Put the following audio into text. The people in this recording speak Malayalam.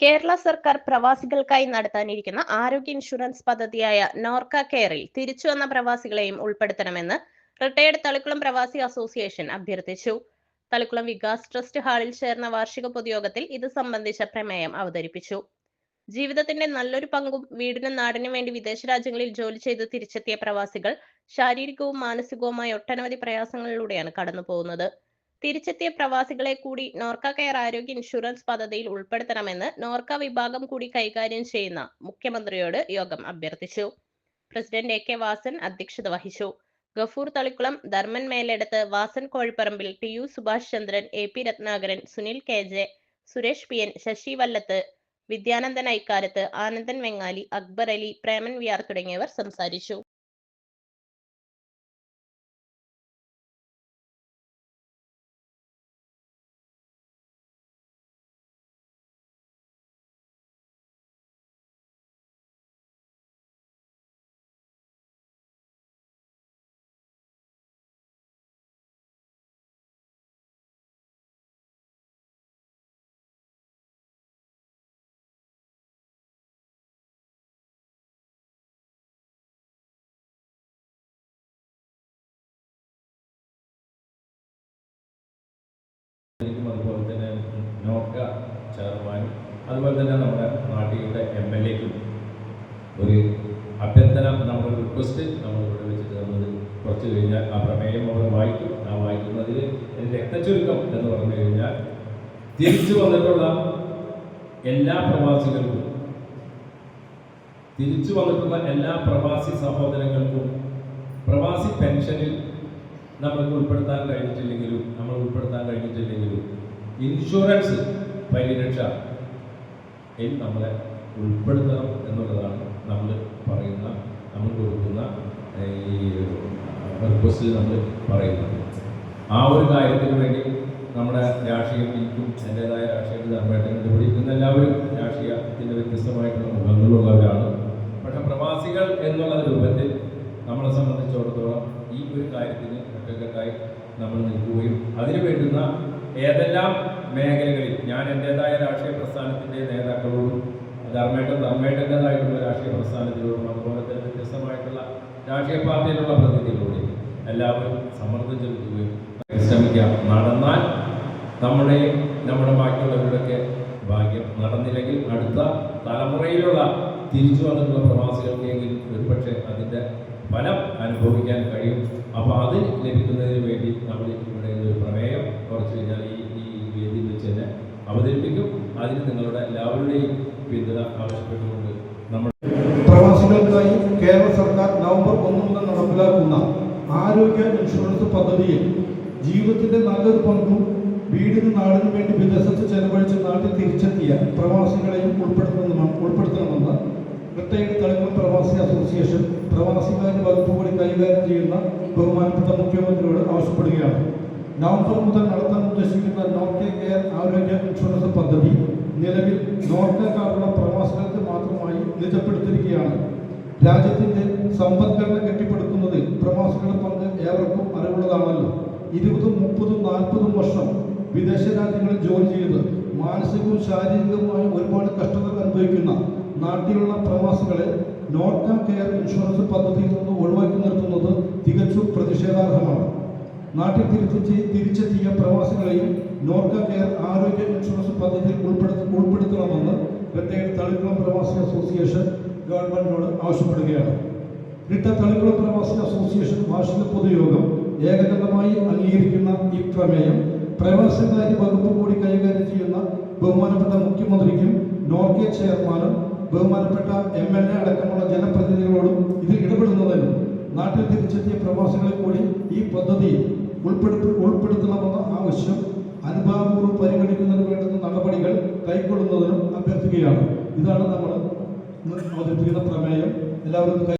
കേരള സർക്കാർ പ്രവാസികൾക്കായി നടത്താനിരിക്കുന്ന ആരോഗ്യ ഇൻഷുറൻസ് പദ്ധതിയായ നോർക്ക കെയറിൽ തിരിച്ചു വന്ന പ്രവാസികളെയും ഉൾപ്പെടുത്തണമെന്ന് റിട്ടയർഡ് തളിക്കുളം പ്രവാസി അസോസിയേഷൻ അഭ്യർത്ഥിച്ചു. തളിക്കുളം വികാസ് ട്രസ്റ്റ് ഹാളിൽ ചേർന്ന വാർഷിക പൊതുയോഗത്തിൽ ഇത് സംബന്ധിച്ച പ്രമേയം അവതരിപ്പിച്ചു. ജീവിതത്തിന്റെ നല്ലൊരു പങ്കും വീടിനും നാടിനും വേണ്ടി വിദേശ രാജ്യങ്ങളിൽ ജോലി ചെയ്ത് തിരിച്ചെത്തിയ പ്രവാസികൾ ശാരീരികവും മാനസികവുമായ ഒട്ടനവധി പ്രയാസങ്ങളിലൂടെയാണ് കടന്നു പോകുന്നത് തിരിച്ചെത്തിയ പ്രവാസികളെ കൂടി നോർക്ക കെയർ ആരോഗ്യ ഇൻഷുറൻസ് പദ്ധതിയിൽ ഉൾപ്പെടുത്തണമെന്ന് നോർക്ക വിഭാഗം കൂടി കൈകാര്യം ചെയ്യുന്ന മുഖ്യമന്ത്രിയോട് യോഗം അഭ്യർത്ഥിച്ചു. പ്രസിഡന്റ് എ കെ വാസൻ അധ്യക്ഷത വഹിച്ചു. Gafoor Thalikkulam Dharman Meleduth Vasan Kozhiparambil T U Subhash Chandran A P Ratnakaran Sunil K J Suresh P N Sasi Vallath Vidyanandan Aikkarath Anandan Vengali Akbar Ali Preman V R തുടങ്ങിയവർ സംസാരിച്ചു. അതുപോലെ തന്നെ നോക്ക ചെയർമാനും അതുപോലെ തന്നെ നമ്മുടെ നാട്ടിലെ എം എൽ എക്കും ഒരു അഭ്യർത്ഥന നമ്മൾ റിക്വസ്റ്റ് നമ്മൾ ഇവിടെ വെച്ചിട്ട് തന്നത്. കുറച്ച് കഴിഞ്ഞാൽ ആ പ്രമേയം അവർ വായിക്കും. ആ വായിക്കുന്നതിൽ രക്തചുരുക്കം എന്ന് പറഞ്ഞു കഴിഞ്ഞാൽ തിരിച്ചു വന്നിട്ടുള്ള എല്ലാ പ്രവാസികൾക്കും തിരിച്ചു വന്നിട്ടുള്ള എല്ലാ പ്രവാസി സഹോദരങ്ങൾക്കും പ്രവാസി പെൻഷനിൽ നമുക്ക് ഉൾപ്പെടുത്താൻ കഴിഞ്ഞിട്ടില്ലെങ്കിലും നമ്മൾ ഉൾപ്പെടുത്താൻ കഴിഞ്ഞിട്ടില്ലെങ്കിലും ഇൻഷുറൻസ് പരിരക്ഷ നമ്മളെ ഉൾപ്പെടുത്തണം എന്നുള്ളതാണ് നമ്മൾ പറയുന്ന നമ്മൾ കൊടുക്കുന്ന ഈ റിക്വസ്റ്റിൽ നമ്മൾ പറയുന്നത്. ആ ഒരു കാര്യത്തിന് വേണ്ടി നമ്മുടെ രാഷ്ട്രീയം എനിക്കും എന്റെതായ രാഷ്ട്രീയ ധർമ്മേട്ടനുണ്ട് കണ്ടുപിടിക്കുന്ന എല്ലാവരും രാഷ്ട്രീയത്തിന്റെ വ്യത്യസ്തമായിട്ടുള്ള മുഖങ്ങളുള്ളവരാണ്. പക്ഷെ പ്രവാസികൾ എന്നുള്ള രൂപത്തിൽ നമ്മളെ സംബന്ധിച്ചിടത്തോളം ഈ ഒരു കാര്യത്തിന് ഒറ്റക്കെട്ടായി നമ്മൾ നിൽക്കുകയും അതിന് വേണ്ടുന്ന ഏതെല്ലാം മേഖലകളിൽ ഞാൻ എന്റെതായ രാഷ്ട്രീയ പ്രസ്ഥാനത്തിന്റെ നേതാക്കളോടും ധർമ്മേട്ടൻ ധർമ്മേട്ടന്റെതായിട്ടുള്ള രാഷ്ട്രീയ പ്രസ്ഥാനത്തിനോടും അതുപോലെ തന്നെ വ്യത്യസ്തമായിട്ടുള്ള രാഷ്ട്രീയ പാർട്ടിയിലുള്ള പ്രതിനിധികളോടും എല്ലാവരും സമ്മർദ്ദം ചെലുത്തുകയും ശ്രമിക്കാം നടന്നാൽ നമ്മുടെ നമ്മുടെ ബാക്കിയുള്ളവരുടെയൊക്കെ ഭാഗ്യം നടന്നില്ലെങ്കിൽ അടുത്ത തലമുറയിലുള്ള തിരിച്ചു വന്നിട്ടുള്ള പ്രവാസികൾക്കെങ്കിലും ഒരുപക്ഷെ അതിന്റെ ഫലം അനുഭവിക്കാൻ കഴിയും. അപ്പോൾ അത് ലഭിക്കുന്നതിന് വേണ്ടി നമ്മൾ ഇവിടെ ഒരു പ്രമേയം കുറച്ച് കഴിഞ്ഞാൽ ഈ ഈ വേദിയിൽ വെച്ച് തന്നെ അവതരിപ്പിക്കും. അതിന് നിങ്ങളുടെ എല്ലാവരുടെയും പിന്തുണ ആവശ്യപ്പെട്ടുകൊണ്ട് നമ്മൾ പ്രവാസികൾക്കായി കേരള സർക്കാർ നവംബർ ഒന്ന് മുതൽ നടപ്പിലാക്കുന്ന ആരോഗ്യ ഇൻഷുറൻസ് പദ്ധതിയിൽ ജീവിതത്തിന്റെ നല്ലൊരു പങ്കും വീടിന് നാടിനു വേണ്ടി വിദേശത്ത് ചെലവഴിച്ച് നാട്ടിൽ തിരിച്ചെത്തിയ പ്രവാസികളെയും ഉൾപ്പെടുത്തണമെന്ന് ഉൾപ്പെടുത്തണമെന്ന് റിട്ടയർഡ് തലങ്ങൾ പ്രവാസി അസോസിയേഷൻ പ്രവാസികാര്യ വകുപ്പ് കൂടി കൈകാര്യം ചെയ്യുന്ന ബഹുമാനപ്പെട്ട മുഖ്യമന്ത്രിയോട് ആവശ്യപ്പെടുകയാണ്. നവംബർ മുതൽ നടത്താൻ ഉദ്ദേശിക്കുന്ന നോർത്ത് കെയർ ആരോഗ്യ ഇൻഷുറൻസ് പദ്ധതി നിലവിൽ നോർക്കക്കാരുള്ള പ്രവാസികൾക്ക് മാത്രമായി നിജപ്പെടുത്തിയിരിക്കുകയാണ്. രാജ്യത്തിന്റെ സമ്പദ്ഘടന കെട്ടിപ്പടുക്കുന്നതിൽ പ്രവാസികളുടെ പങ്ക് ഏവർക്കും അറിവുള്ളതാണല്ലോ. ഇരുപതും മുപ്പതും നാൽപ്പതും വർഷം വിദേശ രാജ്യങ്ങളിൽ ജോലി ചെയ്ത് മാനസികവും ശാരീരികവുമായി ഒരുപാട് കഷ്ടതകൾ അനുഭവിക്കുന്ന നാട്ടിലുള്ള പ്രവാസികളെ നോർക്ക കെയർ ഇൻഷുറൻസ് പദ്ധതിയിൽ നിന്ന് ഒഴിവാക്കി നിർത്തുന്നത് തികച്ചും പ്രതിഷേധാർഹമാണ്. നാട്ടിൽ തിരിച്ചെത്തി തിരിച്ചെത്തിയ പ്രവാസികളെയും നോർക്ക കെയർ ആരോഗ്യ ഇൻഷുറൻസ് പദ്ധതിയിൽ ഉൾപ്പെടുത്തി ഉൾപ്പെടുത്തണമെന്ന് റിട്ടയർഡ് തളിക്കുളം പ്രവാസി അസോസിയേഷൻ ഗവൺമെന്റിനോട് ആവശ്യപ്പെടുകയാണ്. ഇട്ട തളിക്കുളം പ്രവാസി അസോസിയേഷൻ വാർഷിക പൊതുയോഗം ഏകകണ്ഠമായി അംഗീകരിക്കുന്ന ഈ പ്രമേയം പ്രവാസകാര്യ വകുപ്പ് കൂടി കൈകാര്യം ചെയ്യുന്ന ബഹുമാനപ്പെട്ട മുഖ്യമന്ത്രിക്കും നോർക്കെ ചെയർമാനും ബഹുമാനപ്പെട്ട എം എൽ എ അടക്കമുള്ള ജനപ്രതിനിധികളോടും ഇതിൽ ഇടപെടുന്നതിനും നാട്ടിൽ തിരിച്ചെത്തിയ പ്രവാസികളെ കൂടി ഈ പദ്ധതി ഉൾപ്പെടുത്തി ഉൾപ്പെടുത്തണമെന്ന ആവശ്യം അനുഭാവപൂർവം പരിഗണിക്കുന്നതിന് വേണ്ടുന്ന നടപടികൾ കൈക്കൊള്ളുന്നതിനും അഭ്യർത്ഥിക്കുകയാണ്. ഇതാണ് നമ്മൾ അവതരിപ്പിക്കുന്ന പ്രമേയം. എല്ലാവരും